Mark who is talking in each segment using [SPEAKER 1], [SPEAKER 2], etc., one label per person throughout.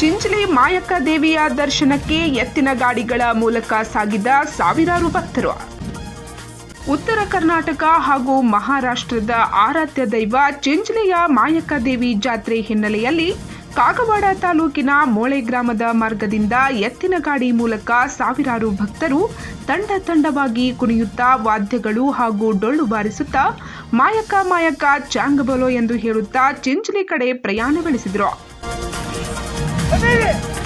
[SPEAKER 1] ಚಿಂಚಲಿ ಮಾಯಕ್ಕ ದೇವಿಯ ದರ್ಶನಕ್ಕೆ ಎತ್ತಿನ ಗಾಡಿಗಳ ಮೂಲಕ ಸಾಗಿದ ಸಾವಿರಾರು ಭಕ್ತರು. ಉತ್ತರ ಕರ್ನಾಟಕ ಹಾಗೂ ಮಹಾರಾಷ್ಟ್ರದ ಆರಾಧ್ಯ ದೈವ ಚಿಂಚಲಿಯ ಮಾಯಕ್ಕ ದೇವಿ ಜಾತ್ರೆ ಹಿನ್ನೆಲೆಯಲ್ಲಿ ಕಾಗವಾಡ ತಾಲೂಕಿನ ಮೋಳೆ ಗ್ರಾಮದ ಮಾರ್ಗದಿಂದ ಎತ್ತಿನ ಗಾಡಿ ಮೂಲಕ ಸಾವಿರಾರು ಭಕ್ತರು ತಂಡ ತಂಡವಾಗಿ ಕುಣಿಯುತ್ತಾ ವಾದ್ಯಗಳು ಹಾಗೂ ಡೊಳ್ಳು ಬಾರಿಸುತ್ತಾ ಮಾಯಕ್ಕ ಮಾಯಕ್ಕ ಚಾಂಗಬಲೋ ಎಂದು ಹೇಳುತ್ತಾ ಚಿಂಚಲಿ ಕಡೆ ಪ್ರಯಾಣ ಬೆಳೆಸಿದರು. Ömer'i!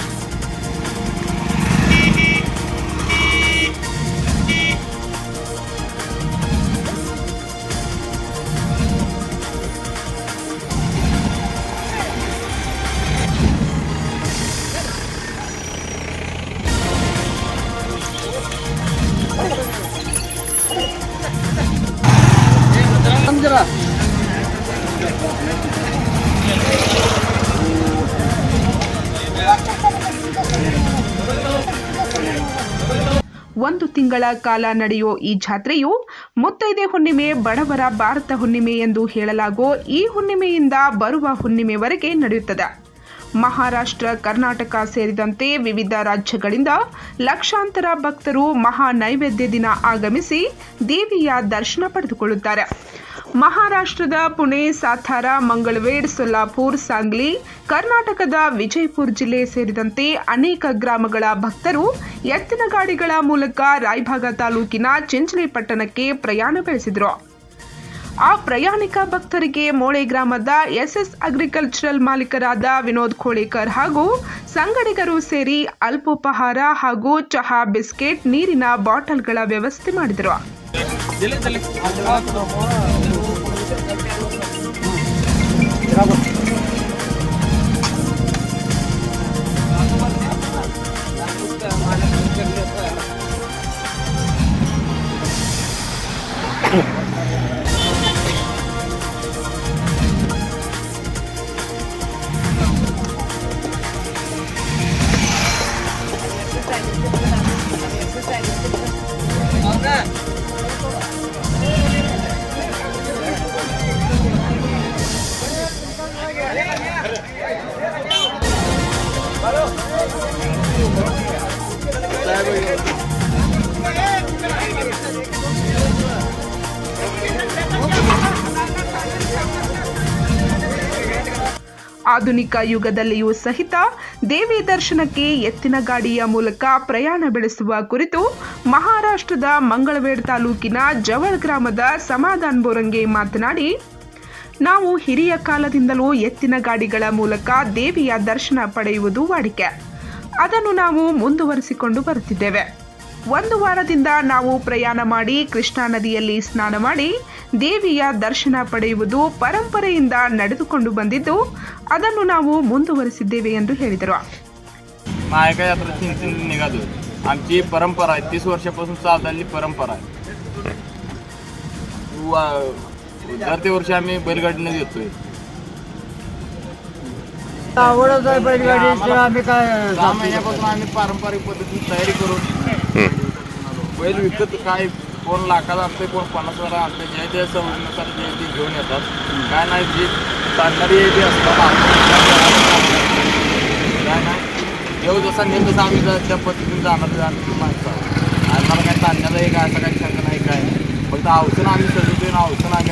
[SPEAKER 1] ಒಂದು ತಿಂಗಳ ಕಾಲ ನಡೆಯೋ ಈ ಜಾತ್ರೆಯು ಮುತ್ತೈದೆ ಹುಣ್ಣಿಮೆ, ಬಡವರ ಭಾರತ ಹುಣ್ಣಿಮೆ ಎಂದು ಹೇಳಲಾಗೋ ಈ ಹುಣ್ಣಿಮೆಯಿಂದ ಬರುವ ಹುಣ್ಣಿಮೆವರೆಗೆ ನಡೆಯುತ್ತದೆ. ಮಹಾರಾಷ್ಟ್ರ, ಕರ್ನಾಟಕ ಸೇರಿದಂತೆ ವಿವಿಧ ರಾಜ್ಯಗಳಿಂದ ಲಕ್ಷಾಂತರ ಭಕ್ತರು ಮಹಾ ನೈವೇದ್ಯ ದಿನ ಆಗಮಿಸಿ ದೇವಿಯ ದರ್ಶನ ಪಡೆದುಕೊಳ್ಳುತ್ತಾರೆ. ಮಹಾರಾಷ್ಟ್ರದ ಪುಣೆ, ಸಾತಾರ ಮಂಗಳವೇಡ್ ಸೊಲ್ಲಾಪುರ್, ಸಾಂಗ್ಲಿ, ಕರ್ನಾಟಕದ ವಿಜಯಪುರ ಜಿಲ್ಲೆ ಸೇರಿದಂತೆ ಅನೇಕ ಗ್ರಾಮಗಳ ಭಕ್ತರು ಎತ್ತಿನ ಗಾಡಿಗಳ ಮೂಲಕ ರಾಯಭಾಗ ತಾಲೂಕಿನ ಚಿಂಚಲಿ ಪಟ್ಟಣಕ್ಕೆ ಪ್ರಯಾಣ ಬೆಳೆಸಿದರು. ಆ ಪ್ರಯಾಣಿಕ ಭಕ್ತರಿಗೆ ಮೋಳೆ ಗ್ರಾಮದ ಎಸ್ಎಸ್ ಅಗ್ರಿಕಲ್ಚರಲ್ ಮಾಲೀಕರಾದ ವಿನೋದ್ ಖೋಳೇಕರ್ ಹಾಗೂ ಸಂಗಡಿಗರು ಸೇರಿ ಅಲ್ಪೋಪಹಾರ ಹಾಗೂ ಚಹಾ, ಬಿಸ್ಕೆಟ್, ನೀರಿನ ಬಾಟಲ್ಗಳ ವ್ಯವಸ್ಥೆ ಮಾಡಿದರು. ಆಧುನಿಕ ಯುಗದಲ್ಲಿಯೂ ಸಹಿತ ದೇವಿ ದರ್ಶನಕ್ಕೆ ಎತ್ತಿನ ಗಾಡಿಯ ಮೂಲಕ ಪ್ರಯಾಣ ಬೆಳೆಸುವ ಕುರಿತು ಮಹಾರಾಷ್ಟ್ರದ ಮಂಗಳವೇಡ್ ತಾಲೂಕಿನ ಜವಳ್ ಗ್ರಾಮದ ಸಮಾಧಾನ್ ಬೋರಂಗೆ ಮಾತನಾಡಿ ನಾವು ಹಿರಿಯ ಕಾಲದಿಂದಲೂ ಎತ್ತಿನ ಗಾಡಿಗಳ ಮೂಲಕ ದೇವಿಯ ದರ್ಶನ ಪಡೆಯುವುದು ವಾಡಿಕೆ ಅದನ್ನು ನಾವು ಮುಂದುವರಿಸಿಕೊಂಡು ಬರುತ್ತಿದ್ದೇವೆ ಒಂದು ವಾರದಿಂದ ನಾವು ಪ್ರಯಾಣ ಮಾಡಿ ಕೃಷ್ಣಾ ನದಿಯಲ್ಲಿ ಸ್ನಾನ ಮಾಡಿ ದೇವಿಯ ದರ್ಶನ ಪಡೆಯುವುದು ಪರಂಪರೆಯಿಂದ ನಡೆದುಕೊಂಡು ಬಂದಿದ್ದು ಅದನ್ನು ನಾವು ಮುಂದುವರಿಸಿದ್ದೇವೆ ಎಂದು ಹೇಳಿದರು
[SPEAKER 2] मायका यात्रा तीन तीन निघालो आमची परंपरा आहे तीस वर्षापासून चाललेली परंपरा आहे वा- दर ते वर्षी आम्ही बैलगाडीने येतोय
[SPEAKER 3] आवडच आहे बैलगाडी आम्ही काय
[SPEAKER 2] सहा महिन्यापासून आम्ही पारंपरिक पद्धतीने तयारी करून बैल विकत काय कोण लाखाला आणते कोण पन्नास हजार आणते जे ते सवयीनुसार जे ते घेऊन येतात काय नाही जी चालणारी जे असतात काय नाही देव जसा नेम तसा आम्ही त्या- पद्धतीने जाणार जाणार माणसं. आम्हाला काय ताणण्याचा एक असं काही शंका नाही काय. फक्त अवसर आम्ही सजवतोय ना अवसर आम्ही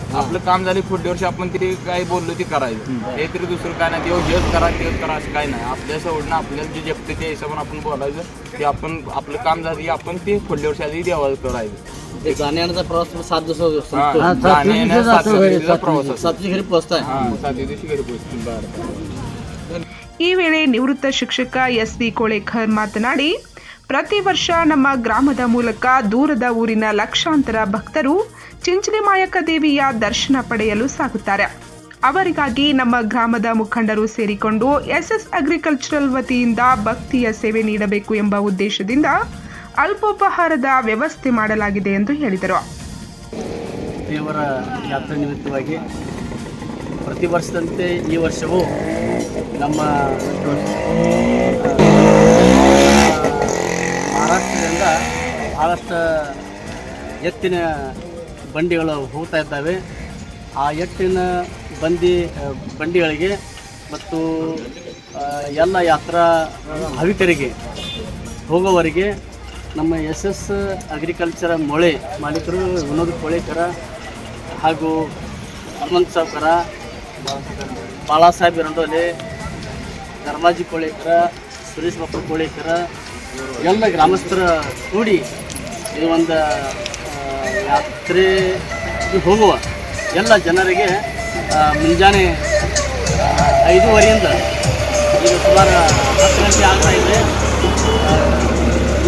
[SPEAKER 2] आपलं काम झाले पुढच्या वर्षी आपण ते काय बोललो ते करायचं हे तरी दुसरं काय नाही देव हेच करा तेच करा असं काय नाही आपल्या सवडनं आपल्याला जे जपते त्या हिशोबाने आपण बोलायचं ते आपण आपलं काम झालं की आपण ते पुढल्या वर्षी आधी देवाला करायचं
[SPEAKER 4] ते जाण्या येण्याचा प्रवास सात दिवस
[SPEAKER 2] हा,
[SPEAKER 4] संपतो.
[SPEAKER 2] जाण्या येण्या सातव्या
[SPEAKER 3] घरी,
[SPEAKER 2] दिवशीचा
[SPEAKER 3] सातव्या
[SPEAKER 2] प्रवास असतो.
[SPEAKER 4] सातच्या घरी पोहोचताय
[SPEAKER 2] हा सातव्या दिवशी घरी पोहोचतील बरं
[SPEAKER 1] ಈ ವೇಳೆ ನಿವೃತ್ತ ಶಿಕ್ಷಕ ಎಸ್ ವಿ ಕೋಳೇಕರ್ ಮಾತನಾಡಿ ಪ್ರತಿ ವರ್ಷ ನಮ್ಮ ಗ್ರಾಮದ ಮೂಲಕ ದೂರದ ಊರಿನ ಲಕ್ಷಾಂತರ ಭಕ್ತರು ಚಿಂಚಲಿ ಮಾಯಕ್ಕ ದೇವಿಯ ದರ್ಶನ ಪಡೆಯಲು ಸಾಗುತ್ತಾರೆ. ಅವರಿಗಾಗಿ ನಮ್ಮ ಗ್ರಾಮದ ಮುಖಂಡರು ಸೇರಿಕೊಂಡು ಎಸ್ಎಸ್ ಅಗ್ರಿಕಲ್ಚರಲ್ ವತಿಯಿಂದ ಭಕ್ತಿಯ ಸೇವೆ ನೀಡಬೇಕು ಎಂಬ ಉದ್ದೇಶದಿಂದ ಅಲ್ಪೋಪಹಾರದ ವ್ಯವಸ್ಥೆ ಮಾಡಲಾಗಿದೆ ಎಂದು ಹೇಳಿದರು.
[SPEAKER 4] ದೇವರ ಯಾತ್ರೆ ನಿಮಿತ್ತವಾಗಿ ಪ್ರತಿ ವರ್ಷದಂತೆ ಈ ವರ್ಷವೂ ನಮ್ಮ ಮಹಾರಾಷ್ಟ್ರದಿಂದ ಭಾಳಷ್ಟು ಎತ್ತಿನ ಬಂಡಿಗಳು ಹೋಗ್ತಾ ಇದ್ದಾವೆ. ಆ ಎಟ್ಟಿನ ಬಂದಿ ಬಂಡಿಗಳಿಗೆ ಮತ್ತು ಎಲ್ಲ ಯಾತ್ರಾ ಹವಿತರಿಗೆ ಹೋಗೋವರಿಗೆ ನಮ್ಮ ಎಸ್ ಎಸ್ ಅಗ್ರಿಕಲ್ಚರ್ ಮೊಳೆ ಮಾಲೀಕರು ವಿನೋದ್ ಕೋಳೇಕರ ಹಾಗೂ ಹನುಮಂತ್ ಸಾವ್ಕರ, ಬಾಳಾಸಾಹೇಬ್ ರಂಡೋಲೆ ಧರ್ಮಾಜಿ ಕೋಳೇಕರ, ಸುರೇಶ್ ಬಾಪು ಕೋಳೇಕರ, ಎಲ್ಲ ಗ್ರಾಮಸ್ಥರ ಕೂಡಿ ಇದು ಒಂದು ಯಾತ್ರೆ ಹೋಗುವ ಎಲ್ಲ ಜನರಿಗೆ ಮುಂಜಾನೆ ಐದೂವರೆಯಿಂದ ಈಗ ಸುಮಾರು ಹತ್ತು ಗಂಟೆ ಆಗ್ತಾ ಇದೆ.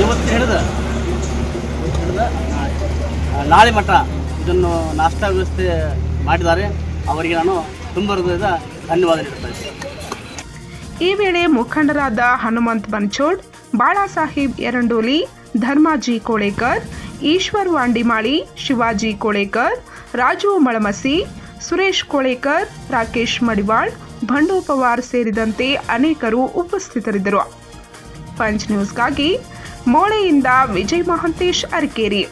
[SPEAKER 4] ಇವತ್ತು ಹಿಡಿದ ನಾಳೆ ಮಠ ಇದನ್ನು ನಾಷ್ಟ ವ್ಯವಸ್ಥೆ ಮಾಡಿದ್ದಾರೆ. ಅವರಿಗೆ ನಾನು ತುಂಬ ಹೃದಯದ ಧನ್ಯವಾದ
[SPEAKER 1] ಈ ವೇಳೆ ಮುಖಂಡರಾದ ಹನುಮಂತ್ ಬನ್ಚೋಡ್ ಬಾಳಾಸಾಹೇಬ್ ಎರಂಡೋಲಿ, ಧರ್ಮಾಜಿ ಕೋಳೇಕರ್ ಈಶ್ವರ್ ವಾಂಡಿಮಾಳಿ, ಶಿವಾಜಿ ಕೋಳೇಕರ್, ರಾಜು ಮಳಮಸಿ, ಸುರೇಶ್ ಕೋಳೇಕರ್, ರಾಕೇಶ್ ಮಡಿವಾಳ್, ಭಂಡು ಪವಾರ್ ಸೇರಿದಂತೆ ಅನೇಕರು ಉಪಸ್ಥಿತರಿದ್ದರು. ಪಂಚ್ ನ್ಯೂಸ್ಗಾಗಿ ಮೋಳೆಯಿಂದ ವಿಜಯ್ ಮಹಾಂತೇಶ್ ಅರಕೇರಿ.